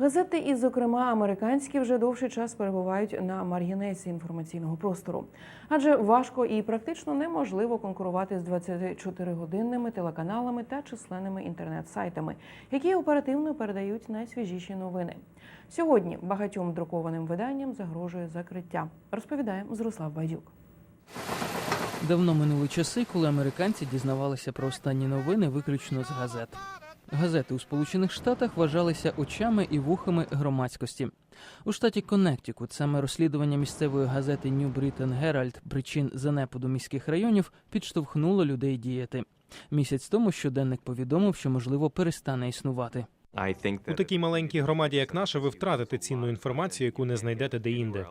Газети, і, зокрема, американські, вже довший час перебувають на маргінесі інформаційного простору, адже важко і практично неможливо конкурувати з 24-годинними телеканалами та численними інтернет-сайтами, які оперативно передають найсвіжіші новини. Сьогодні багатьом друкованим виданням загрожує закриття. Розповідає Зрослав Байдюк. Давно минули часи, коли американці дізнавалися про останні новини виключно з газет. Газети у Сполучених Штатах вважалися очами і вухами громадськості. У штаті Коннектикут саме розслідування місцевої газети New Britain Herald причин занепаду міських районів підштовхнуло людей діяти. Місяць тому щоденник повідомив, що можливо перестане існувати. У такій маленькій громаді, як наша, ви втратите цінну інформацію, яку не знайдете де-інде.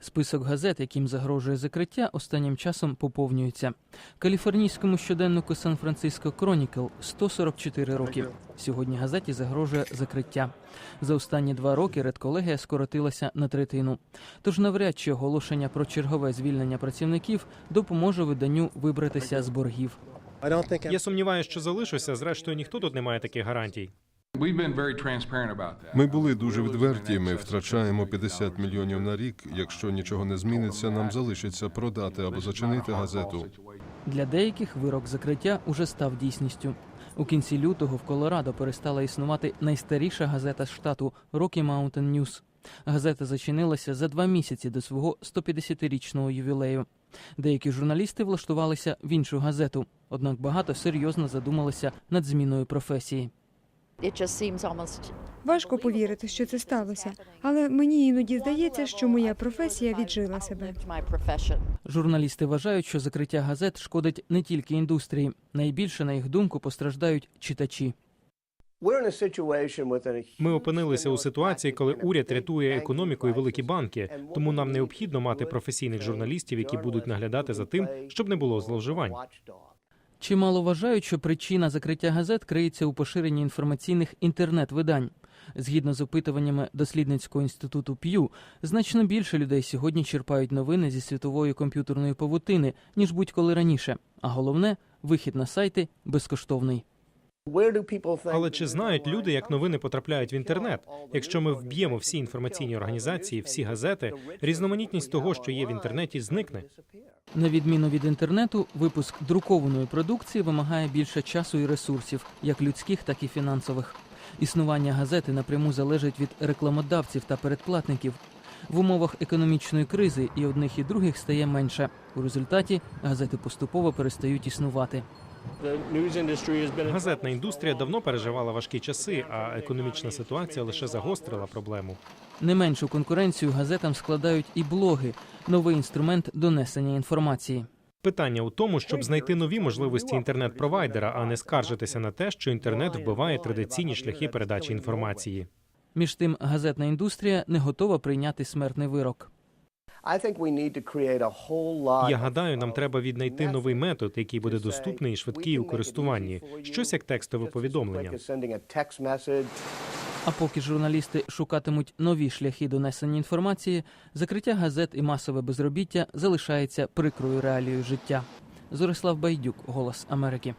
Список газет, яким загрожує закриття, останнім часом поповнюється. Каліфорнійському щоденнику Сан-Франциско Кронікл 144 роки. Сьогодні газеті загрожує закриття. За останні два роки редколегія скоротилася на третину. Тож навряд чи оголошення про чергове звільнення працівників допоможе виданню вибратися з боргів. Я сумніваюся, що залишуся. Зрештою, ніхто тут не має таких гарантій. We've been very transparent about that. Ми були дуже відверті. Ми втрачаємо 50 мільйонів на рік. Якщо нічого не зміниться, нам залишиться продати або зачинити газету. Для деяких вирок закриття уже став дійсністю. У кінці лютого в Колорадо перестала існувати найстаріша газета штату Rocky Mountain News. Газета зачинилася за два місяці до свого 150-річного ювілею. Деякі журналісти влаштувалися в іншу газету, однак багато серйозно задумалися над зміною професії. Важко повірити, що це сталося, але мені іноді здається, що моя професія віджила себе. Журналісти вважають, що закриття газет шкодить не тільки індустрії. Найбільше, на їх думку, постраждають читачі. Ми опинилися у ситуації, коли уряд рятує економіку і великі банки. Тому нам необхідно мати професійних журналістів, які будуть наглядати за тим, щоб не було зловживань. Чимало вважають, що причина закриття газет криється у поширенні інформаційних інтернет-видань. Згідно з опитуваннями дослідницького інституту П'ю, значно більше людей сьогодні черпають новини зі світової комп'ютерної павутини, ніж будь-коли раніше. А головне, вихід на сайти безкоштовний. Але чи знають люди, як новини потрапляють в інтернет? Якщо ми вб'ємо всі інформаційні організації, всі газети, різноманітність того, що є в інтернеті, зникне. На відміну від інтернету, випуск друкованої продукції вимагає більше часу і ресурсів, як людських, так і фінансових. Існування газети напряму залежить від рекламодавців та передплатників. В умовах економічної кризи і одних і других стає менше. У результаті газети поступово перестають існувати. Газетна індустрія давно переживала важкі часи, а економічна ситуація лише загострила проблему. Не меншу конкуренцію газетам складають і блоги новий інструмент донесення інформації. Питання у тому, щоб знайти нові можливості інтернет-провайдера, а не скаржитися на те, що інтернет вбиває традиційні шляхи передачі інформації. Між тим, газетна індустрія не готова прийняти смертний вирок. Я гадаю, нам треба віднайти новий метод, який буде доступний і швидкий у користуванні, щось як текстове повідомлення. А поки журналісти шукатимуть нові шляхи донесення інформації, закриття газет і масове безробіття залишається прикрою реалією життя. Зорислав Байдюк, Голос Америки.